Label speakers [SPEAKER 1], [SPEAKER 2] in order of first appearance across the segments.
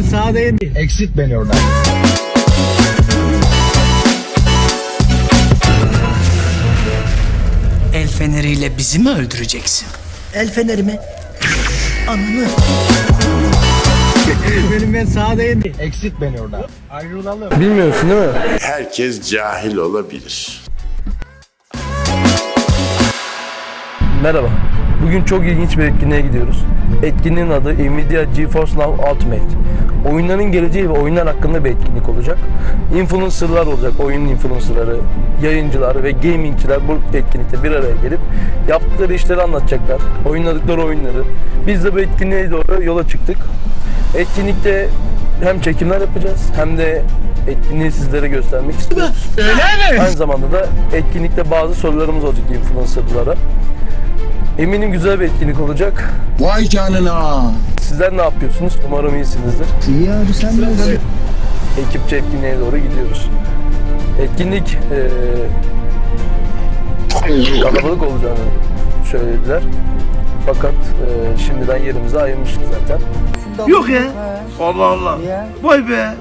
[SPEAKER 1] ben sağdayım.
[SPEAKER 2] Exit beni oradan.
[SPEAKER 3] El feneriyle bizi mi öldüreceksin?
[SPEAKER 4] El feneri mi? Ananı.
[SPEAKER 1] Benim ben sağdayım.
[SPEAKER 2] Exit beni oradan. Ayrılalım.
[SPEAKER 1] Bilmiyorsun değil mi?
[SPEAKER 5] Herkes cahil olabilir.
[SPEAKER 6] Merhaba. Bugün çok ilginç bir etkinliğe gidiyoruz. Etkinliğin adı Nvidia GeForce Now Ultimate. Oyunların geleceği ve oyunlar hakkında bir etkinlik olacak. Influencerlar olacak, oyun influencerları, yayıncılar ve gamingçiler bu etkinlikte bir araya gelip yaptıkları işleri anlatacaklar. Oynadıkları oyunları. Biz de bu etkinliğe doğru yola çıktık. Etkinlikte hem çekimler yapacağız hem de etkinliği sizlere göstermek istiyoruz. Öyle mi? Aynı zamanda da etkinlikte bazı sorularımız olacak influencerlara. Eminim güzel bir etkinlik olacak.
[SPEAKER 2] Vay canına.
[SPEAKER 6] Sizler ne yapıyorsunuz? Umarım iyisinizdir.
[SPEAKER 4] İyi abi sen ne
[SPEAKER 6] Ekipçe etkinliğe doğru gidiyoruz. Etkinlik eee kalabalık olacağını söylediler. Fakat eee, şimdiden yerimizi ayırmıştık zaten.
[SPEAKER 7] Yok ya. Allah Allah. Vay be.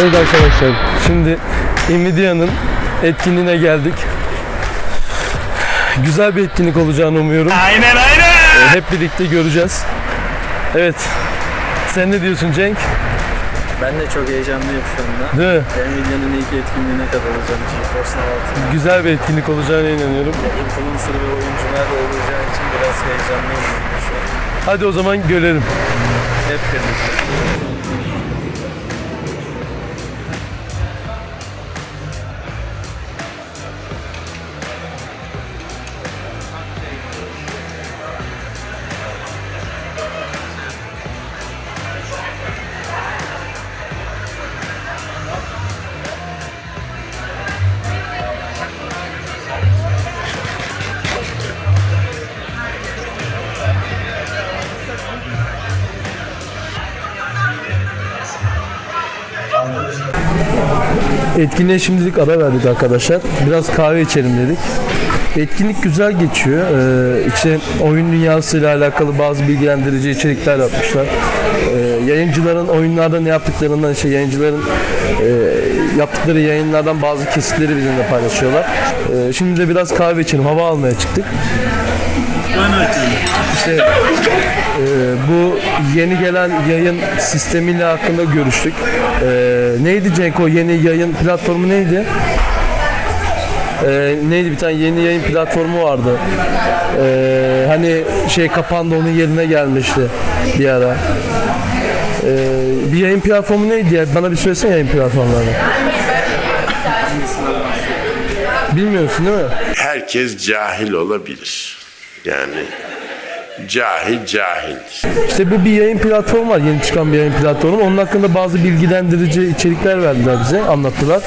[SPEAKER 6] Evet arkadaşlar şimdi Nvidia'nın etkinliğine geldik. Güzel bir etkinlik olacağını umuyorum.
[SPEAKER 7] Aynen aynen.
[SPEAKER 6] Ee, Hep birlikte göreceğiz. Evet. Sen ne diyorsun Cenk?
[SPEAKER 8] Ben de çok heyecanlıyım şu anda.
[SPEAKER 6] Değil mi?
[SPEAKER 8] Nvidia'nın ilk etkinliğine katılacağım GeForce Now 6'na.
[SPEAKER 6] Güzel bir etkinlik olacağına inanıyorum.
[SPEAKER 8] Influencer ve oyuncular da olacağı için biraz heyecanlıyım.
[SPEAKER 6] Hadi o zaman görelim.
[SPEAKER 8] Hep birlikte.
[SPEAKER 6] Etkinliğe şimdilik ara verdik arkadaşlar. Biraz kahve içelim dedik. Etkinlik güzel geçiyor. Ee, işte oyun dünyasıyla alakalı bazı bilgilendirici içerikler yapmışlar. Ee, yayıncıların oyunlarda ne yaptıklarından, işte yayıncıların e, yaptıkları yayınlardan bazı kesitleri bizimle paylaşıyorlar. Ee, şimdi de biraz kahve içelim, hava almaya çıktık. İşte e, bu yeni gelen yayın sistemiyle hakkında görüştük. E, neydi Cenk o yeni yayın platformu neydi? E, neydi bir tane yeni yayın platformu vardı. E, hani şey kapandı onun yerine gelmişti bir ara. E, bir yayın platformu neydi ya? Bana bir söylesene yayın platformlarını. Bilmiyorsun değil mi?
[SPEAKER 5] Herkes cahil olabilir. Yani cahil cahil.
[SPEAKER 6] İşte bu bir yayın platformu var. Yeni çıkan bir yayın platformu. Onun hakkında bazı bilgilendirici içerikler verdiler bize. Anlattılar.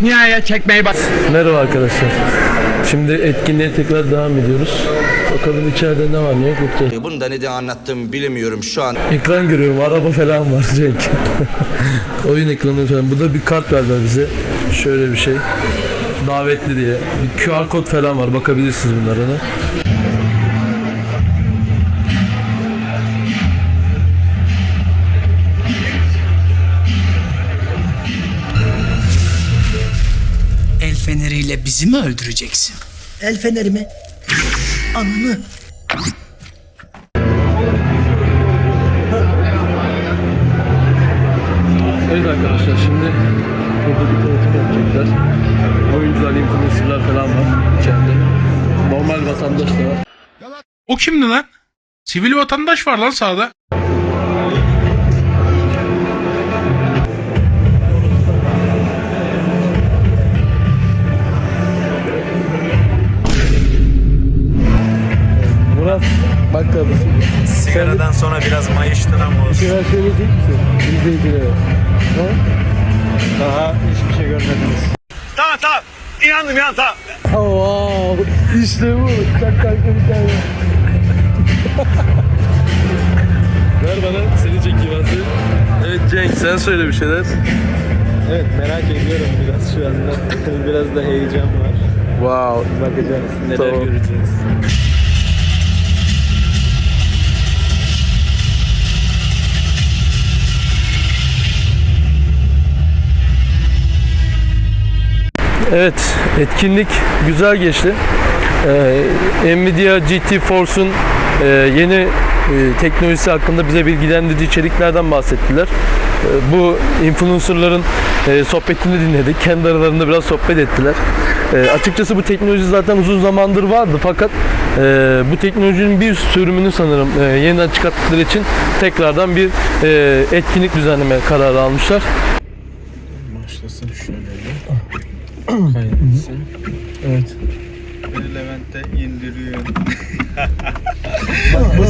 [SPEAKER 7] Nihayet çekmeyi bak.
[SPEAKER 6] Merhaba arkadaşlar. Şimdi etkinliğe tekrar devam ediyoruz. Bakalım içeride ne var ne yok yoksa.
[SPEAKER 9] Bunu da neden anlattım bilemiyorum şu an.
[SPEAKER 6] Ekran görüyorum. Araba falan var Cenk. Oyun ekranı falan. Bu da bir kart verdiler bize. Şöyle bir şey. Davetli diye. Bir QR kod falan var. Bakabilirsiniz bunlara da.
[SPEAKER 3] El feneriyle bizi mi öldüreceksin?
[SPEAKER 4] El feneri mi? Ananı.
[SPEAKER 6] Evet arkadaşlar şimdi burada bir tanıtım yapacaklar. Oyuncular, influencerlar falan var içeride. Normal vatandaş da var.
[SPEAKER 7] O kimdi lan? Sivil vatandaş var lan sağda.
[SPEAKER 6] Murat bak kardeşim.
[SPEAKER 8] Sigaradan sonra biraz mayıştın ama
[SPEAKER 6] Bir şeyler söyleyecek misin? İzleyicilere. Ha?
[SPEAKER 2] Daha hiçbir şey görmediniz.
[SPEAKER 7] Tamam tamam. İnandım ya tamam.
[SPEAKER 6] Wow, işte bu. Çak kanka bir tane. bana seni çekeyim hadi. Evet Cenk sen söyle bir şeyler.
[SPEAKER 2] Evet merak ediyorum biraz şu anda. biraz da heyecan var.
[SPEAKER 6] Wow.
[SPEAKER 2] Bakacağız neler
[SPEAKER 6] Tamam.
[SPEAKER 2] göreceğiz.
[SPEAKER 6] Evet, etkinlik güzel geçti. Ee, Nvidia GT Force'un e, yeni e, teknolojisi hakkında bize bilgilendirici içeriklerden bahsettiler. Ee, bu influencerların e, sohbetini dinledik. Kendi aralarında biraz sohbet ettiler. Ee, açıkçası bu teknoloji zaten uzun zamandır vardı fakat e, bu teknolojinin bir sürümünü sanırım e, yeniden çıkarttıkları için tekrardan bir e, etkinlik düzenleme kararı almışlar.
[SPEAKER 2] Başlasın şöyle. Kaydetsin.
[SPEAKER 6] Evet.
[SPEAKER 2] Beni Levent'te indiriyor.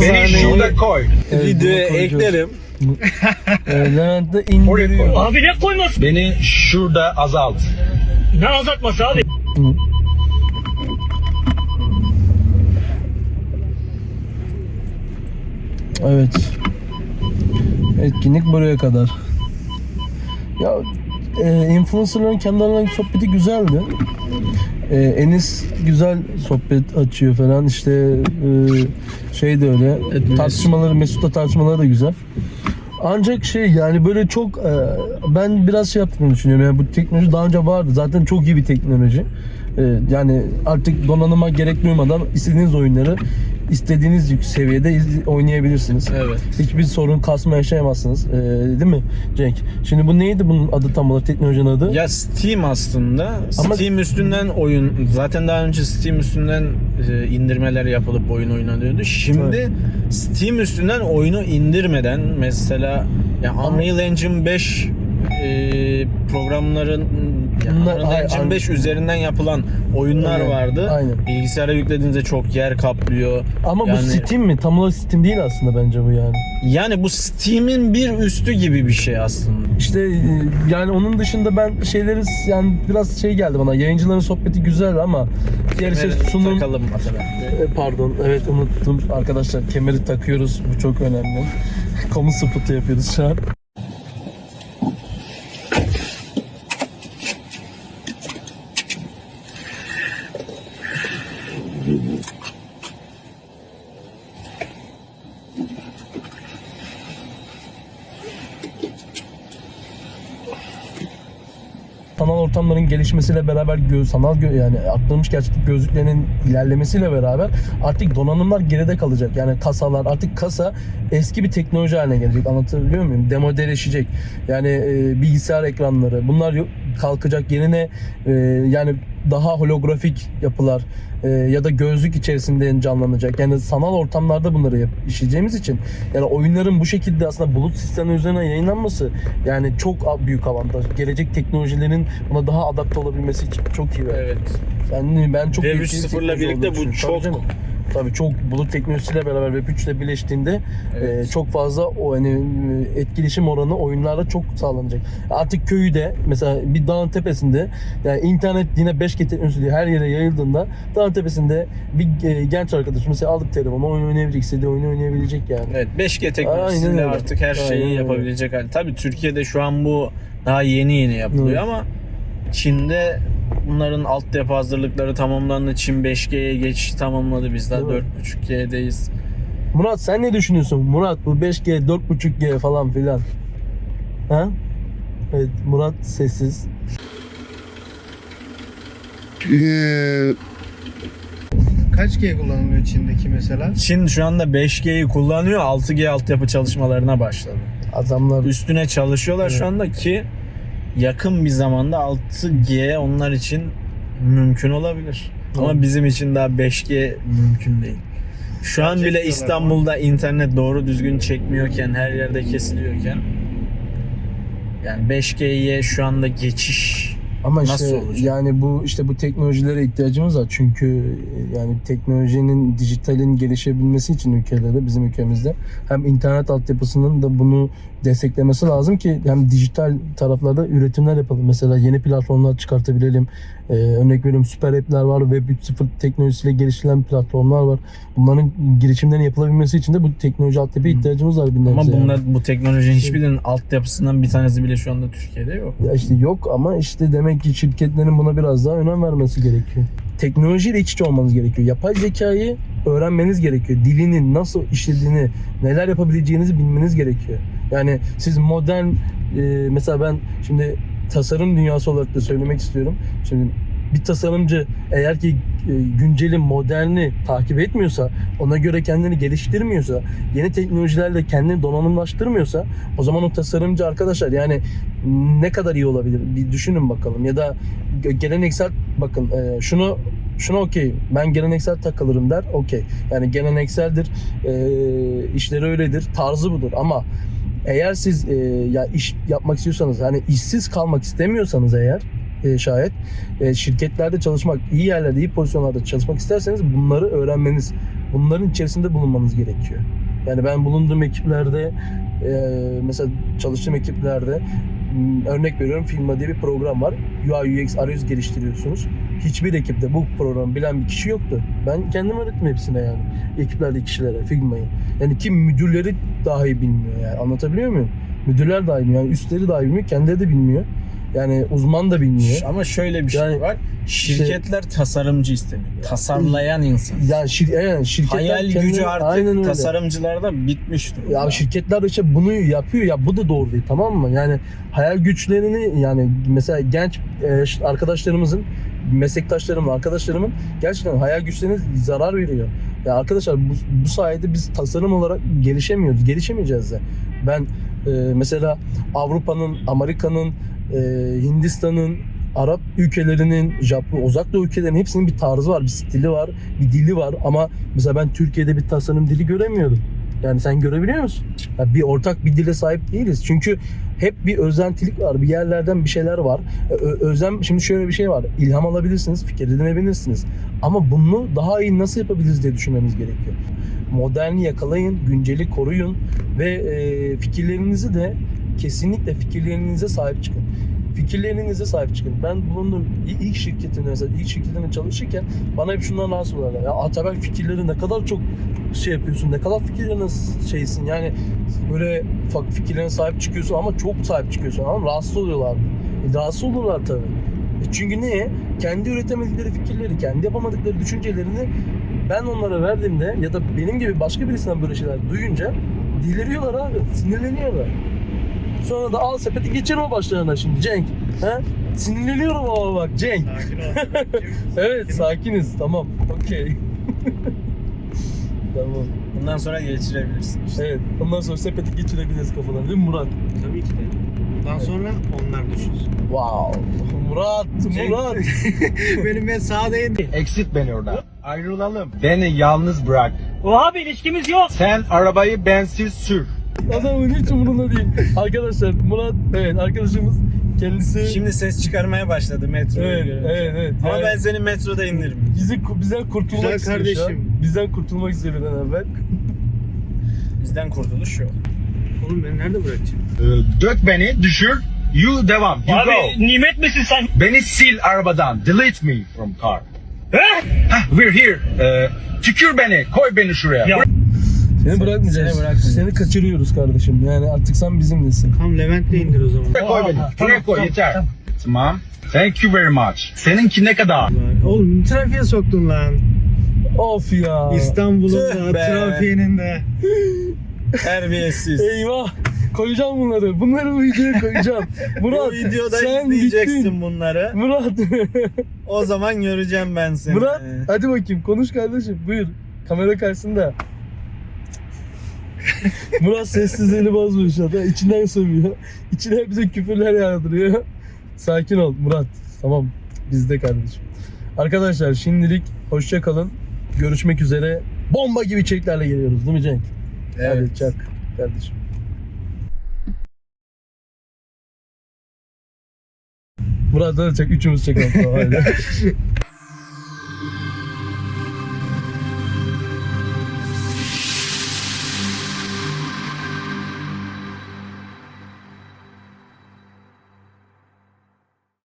[SPEAKER 6] Beni şurada
[SPEAKER 2] koy. Videoya
[SPEAKER 6] bunu koyacağız.
[SPEAKER 2] eklerim.
[SPEAKER 6] Levent'te indiriyor.
[SPEAKER 1] Abi ne koymasın?
[SPEAKER 2] Beni şurada azalt.
[SPEAKER 1] Ne azaltması abi?
[SPEAKER 6] Evet. Etkinlik buraya kadar. Ya e, influencerların kendi aralarındaki sohbeti güzeldi. E, Enis güzel sohbet açıyor falan işte e, şey de öyle tartışmaları Mesut'la tartışmaları da güzel. Ancak şey yani böyle çok e, ben biraz şey yaptığını düşünüyorum. Yani bu teknoloji daha önce vardı. Zaten çok iyi bir teknoloji. E, yani artık donanıma gerek duymadan istediğiniz oyunları istediğiniz yük- seviyede iz- oynayabilirsiniz.
[SPEAKER 2] Evet.
[SPEAKER 6] Hiçbir sorun kasma yaşayamazsınız. E, değil mi Cenk? Şimdi bu neydi bunun adı tam olarak teknolojinin adı?
[SPEAKER 2] Ya Steam aslında.
[SPEAKER 6] Ama-
[SPEAKER 2] Steam üstünden oyun zaten daha önce Steam üstünden e, indirmeler yapılıp oyun oynanıyordu. Şimdi Steam üstünden oyunu indirmeden mesela ya Unreal Engine 5 e, programların ya
[SPEAKER 6] Bunlar- ay-
[SPEAKER 2] Engine
[SPEAKER 6] ay-
[SPEAKER 2] 5 üzerinden yapılan oyunlar
[SPEAKER 6] Evet,
[SPEAKER 2] vardı.
[SPEAKER 6] aynen.
[SPEAKER 2] Bilgisayara yüklediğinizde çok yer kaplıyor.
[SPEAKER 6] Ama
[SPEAKER 2] Yani-
[SPEAKER 6] bu Steam mi? Tam olarak Steam değil aslında bence bu yani.
[SPEAKER 2] Yani bu Steam'in bir üstü gibi bir şey aslında.
[SPEAKER 6] İşte e, yani onun dışında ben şeyleri yani biraz şey geldi bana. Yayıncıların sohbeti güzel ama diğer şey sunum
[SPEAKER 2] takalım mesela.
[SPEAKER 6] Pardon, evet unuttum. Arkadaşlar kemeri takıyoruz. Bu çok önemli. Kamu spotu yapıyoruz şu an. Sanal ortamların gelişmesiyle beraber göz, sanal gö- yani arttırılmış gerçeklik gözlüklerinin ilerlemesiyle beraber artık donanımlar geride kalacak. Yani kasalar artık kasa eski bir teknoloji haline gelecek. Anlatabiliyor muyum? Demodeleşecek. Yani e, bilgisayar ekranları bunlar kalkacak. Yerine e, yani daha holografik yapılar e, ya da gözlük içerisinde canlanacak. Yani sanal ortamlarda bunları yap- işleyeceğimiz için yani oyunların bu şekilde aslında bulut sistemi üzerine yayınlanması yani çok büyük avantaj. Gelecek teknolojilerin buna daha adapte olabilmesi için çok iyi.
[SPEAKER 2] Evet.
[SPEAKER 6] Ben ben çok etkili
[SPEAKER 2] 3.0 'la
[SPEAKER 6] teknoloji
[SPEAKER 2] birlikte bu çok-
[SPEAKER 6] Tabii çok bulut teknolojisiyle beraber Web 3 ile birleştiğinde
[SPEAKER 2] Evet.
[SPEAKER 6] e, çok fazla o hani e, etkileşim oranı oyunlarda çok sağlanacak. Artık köyde mesela bir dağın tepesinde yani internet yine 5G teknolojisi diye her yere yayıldığında dağın tepesinde bir e, genç arkadaş mesela aldık telefonu oyun oynayabilecek, istediği oyunu oynayabilecek yani.
[SPEAKER 2] Evet 5G
[SPEAKER 6] Aynen
[SPEAKER 2] teknolojisiyle artık her şeyi
[SPEAKER 6] Aynen
[SPEAKER 2] yapabilecek hali. Tabii Türkiye'de şu an bu daha yeni yeni yapılıyor
[SPEAKER 6] Evet.
[SPEAKER 2] ama Çin'de bunların altyapı hazırlıkları tamamlandı. Çin 5G'ye geçiş tamamladı. Biz daha
[SPEAKER 6] Değil mi?
[SPEAKER 2] 4.5G'deyiz.
[SPEAKER 6] Murat sen ne düşünüyorsun? Murat bu 5G, 4.5G falan filan. Ha? Evet Murat sessiz.
[SPEAKER 1] Kaç G kullanılıyor Çin'deki mesela?
[SPEAKER 2] Çin şu anda 5G'yi kullanıyor. 6G altyapı çalışmalarına başladı.
[SPEAKER 6] Adamlar
[SPEAKER 2] Üstüne çalışıyorlar şu anda ki yakın bir zamanda 6G onlar için mümkün olabilir. Ama
[SPEAKER 6] Doğru.
[SPEAKER 2] bizim için daha 5G mümkün değil. Şu an bile İstanbul'da internet doğru düzgün çekmiyorken, her yerde kesiliyorken yani 5G'ye şu anda geçiş
[SPEAKER 6] Ama işte
[SPEAKER 2] Nasıl olacak?
[SPEAKER 6] yani bu işte bu teknolojilere ihtiyacımız var. Çünkü e, yani teknolojinin, dijitalin gelişebilmesi için ülkelerde, bizim ülkemizde hem internet altyapısının da bunu desteklemesi lazım ki hem dijital taraflarda üretimler yapalım. Mesela yeni platformlar çıkartabilelim. Ee, örnek veriyorum süper app'ler var, Web 3.0 teknolojisiyle geliştirilen platformlar var. Bunların girişimlerin yapılabilmesi için de bu teknoloji altyapıya ihtiyacımız var.
[SPEAKER 2] Ama
[SPEAKER 6] yani.
[SPEAKER 2] bunlar bu teknolojinin hiçbirinin altyapısından bir tanesi bile şu anda Türkiye'de yok.
[SPEAKER 6] Ya işte yok ama işte demek ki şirketlerin buna biraz daha önem vermesi gerekiyor. Teknolojiyle iç içe olmanız gerekiyor. Yapay zekayı öğrenmeniz gerekiyor. Dilinin nasıl işlediğini, neler yapabileceğinizi bilmeniz gerekiyor. Yani siz modern e, mesela ben şimdi tasarım dünyası olarak da söylemek istiyorum. Şimdi bir tasarımcı eğer ki e, günceli, moderni takip etmiyorsa, ona göre kendini geliştirmiyorsa, yeni teknolojilerle kendini donanımlaştırmıyorsa o zaman o tasarımcı arkadaşlar yani ne kadar iyi olabilir? Bir düşünün bakalım. Ya da ge- geleneksel bakın e, şunu şunu okey ben geleneksel takılırım der okey. Yani gelenekseldir e, işleri öyledir tarzı budur. Ama eğer siz ya iş yapmak istiyorsanız hani işsiz kalmak istemiyorsanız eğer e, şayet e, şirketlerde çalışmak iyi yerlerde iyi pozisyonlarda çalışmak isterseniz bunları öğrenmeniz bunların içerisinde bulunmanız gerekiyor. Yani ben bulunduğum ekiplerde e, mesela çalıştığım ekiplerde örnek veriyorum Figma diye bir program var. UI UX arayüz geliştiriyorsunuz. Hiçbir ekipte bu programı bilen bir kişi yoktu. Ben kendim öğrettim hepsine yani. Ekiplerdeki kişilere Figma'yı. Yani kim müdürleri dahi bilmiyor yani. Anlatabiliyor muyum? Müdürler dahi bilmiyor. Yani üstleri dahi bilmiyor. Kendileri de bilmiyor. Yani uzman da bilmiyor.
[SPEAKER 2] Ama şöyle bir şey
[SPEAKER 6] Yani
[SPEAKER 2] var. Şirketler tasarımcı istemiyor. Tasarlayan insan.
[SPEAKER 6] Yani, şir, yani şirketler
[SPEAKER 2] Hayal
[SPEAKER 6] kendini-
[SPEAKER 2] gücü artık
[SPEAKER 6] Aynen öyle.
[SPEAKER 2] tasarımcılarda bitmiş durumda.
[SPEAKER 6] Ya şirketler işte bunu yapıyor ya bu da doğru değil tamam mı? Yani hayal güçlerini yani mesela genç e, arkadaşlarımızın meslektaşlarımın, arkadaşlarımın gerçekten hayal güçlerine zarar veriyor. Ya arkadaşlar bu, bu sayede biz tasarım olarak gelişemiyoruz. Gelişemeyeceğiz de. Ben e, mesela Avrupa'nın, Amerika'nın, e, Hindistan'ın, Arap ülkelerinin, Japon, uzak doğu ülkelerinin hepsinin bir tarzı var, bir stili var, bir dili var ama mesela ben Türkiye'de bir tasarım dili göremiyorum. Yani sen görebiliyor musun? Ya bir ortak bir dile sahip değiliz. Çünkü hep bir özentilik var. Bir yerlerden bir şeyler var. Ö- özlem şimdi şöyle bir şey var. İlham alabilirsiniz, fikir edinebilirsiniz. Ama bunu daha iyi nasıl yapabiliriz diye düşünmemiz gerekiyor. Moderni yakalayın, günceli koruyun ve e, fikirlerinizi de kesinlikle fikirlerinize sahip çıkın. Fikirlerinize sahip çıkın. Ben bulunduğum ilk şirketinde mesela ilk şirketinde çalışırken bana hep şundan rahatsız oluyorlar. Ya Atabel fikirleri ne kadar çok şey yapıyorsun, ne kadar fikirlerine şeysin yani böyle fikirlerine sahip çıkıyorsun ama çok sahip çıkıyorsun ama rahatsız oluyorlar. E, rahatsız olurlar tabii. E çünkü niye? Kendi üretemedikleri fikirleri, kendi yapamadıkları düşüncelerini ben onlara verdiğimde ya da benim gibi başka birisinden böyle şeyler duyunca deliriyorlar abi, sinirleniyorlar. Sonra da al sepeti geçir o başlarına şimdi Cenk. He? Sinirleniyorum ama bak Cenk.
[SPEAKER 1] Sakin ol.
[SPEAKER 6] Evet sakiniz tamam okey. tamam.
[SPEAKER 2] Bundan sonra geçirebilirsin. işte.
[SPEAKER 6] Evet ondan sonra sepeti geçirebiliriz kafadan değil mi Murat?
[SPEAKER 1] Tabii ki de. Bundan sonra onlar düşünsün.
[SPEAKER 6] Wow. Murat,
[SPEAKER 1] Cenk.
[SPEAKER 6] Murat.
[SPEAKER 1] Benim ben sağdayım.
[SPEAKER 10] Exit beni oradan. Ayrılalım. Beni yalnız bırak.
[SPEAKER 3] Oha bir ilişkimiz yok.
[SPEAKER 10] Sen arabayı bensiz sür.
[SPEAKER 6] Adamın hiç umurunda değil. Arkadaşlar Murat evet arkadaşımız kendisi
[SPEAKER 2] Şimdi ses çıkarmaya başladı metroya
[SPEAKER 6] evet,
[SPEAKER 2] görünce.
[SPEAKER 6] evet evet.
[SPEAKER 2] Ama
[SPEAKER 6] Yani
[SPEAKER 2] ben seni metroda indiririm.
[SPEAKER 6] bizi bizden kurtulmak
[SPEAKER 1] Güzel
[SPEAKER 6] istiyor
[SPEAKER 1] kardeşim.
[SPEAKER 6] şu an. Bizden kurtulmak istiyor bir an evvel.
[SPEAKER 2] Bizden kurtuluş yok.
[SPEAKER 1] Oğlum beni nerede bırakacaksın?
[SPEAKER 10] Ee, dök beni, düşür. You devam. You go.
[SPEAKER 3] nimet misin sen?
[SPEAKER 10] Beni sil arabadan. Delete me from car. Hah, we're here. Ee, tükür beni. Koy beni şuraya.
[SPEAKER 3] Ya.
[SPEAKER 6] Seni bırakmayacağız.
[SPEAKER 2] seni bırakmayacağız.
[SPEAKER 6] Seni kaçırıyoruz kardeşim. Yani artık sen bizimlesin.
[SPEAKER 1] Tam Levent'le indir o zaman.
[SPEAKER 10] Buraya koy beni. Buraya koy yeter. Tamam. Thank you very much. Seninki ne kadar?
[SPEAKER 1] Oğlum trafiğe soktun lan.
[SPEAKER 6] Of ya.
[SPEAKER 1] İstanbul'un da
[SPEAKER 2] be.
[SPEAKER 1] trafiğinin de.
[SPEAKER 2] Terbiyesiz.
[SPEAKER 6] Eyvah. Koyacağım bunları. Bunları bu videoya koyacağım. Murat
[SPEAKER 2] Bu videoda
[SPEAKER 6] sen
[SPEAKER 2] izleyeceksin
[SPEAKER 6] gittin.
[SPEAKER 2] bunları.
[SPEAKER 6] Murat.
[SPEAKER 2] O zaman göreceğim ben seni.
[SPEAKER 6] Murat hadi bakayım konuş kardeşim. Buyur. Kamera karşısında. Murat sessizliğini bozmuyor şu anda. İçinden sövüyor. İçine bize küfürler yağdırıyor. Sakin ol Murat. Tamam. Bizde kardeşim. Arkadaşlar şimdilik hoşça kalın. Görüşmek üzere. Bomba gibi içeriklerle geliyoruz değil mi Cenk?
[SPEAKER 2] Evet.
[SPEAKER 6] Hadi çak kardeşim. Murat da çek, üçümüz çekelim.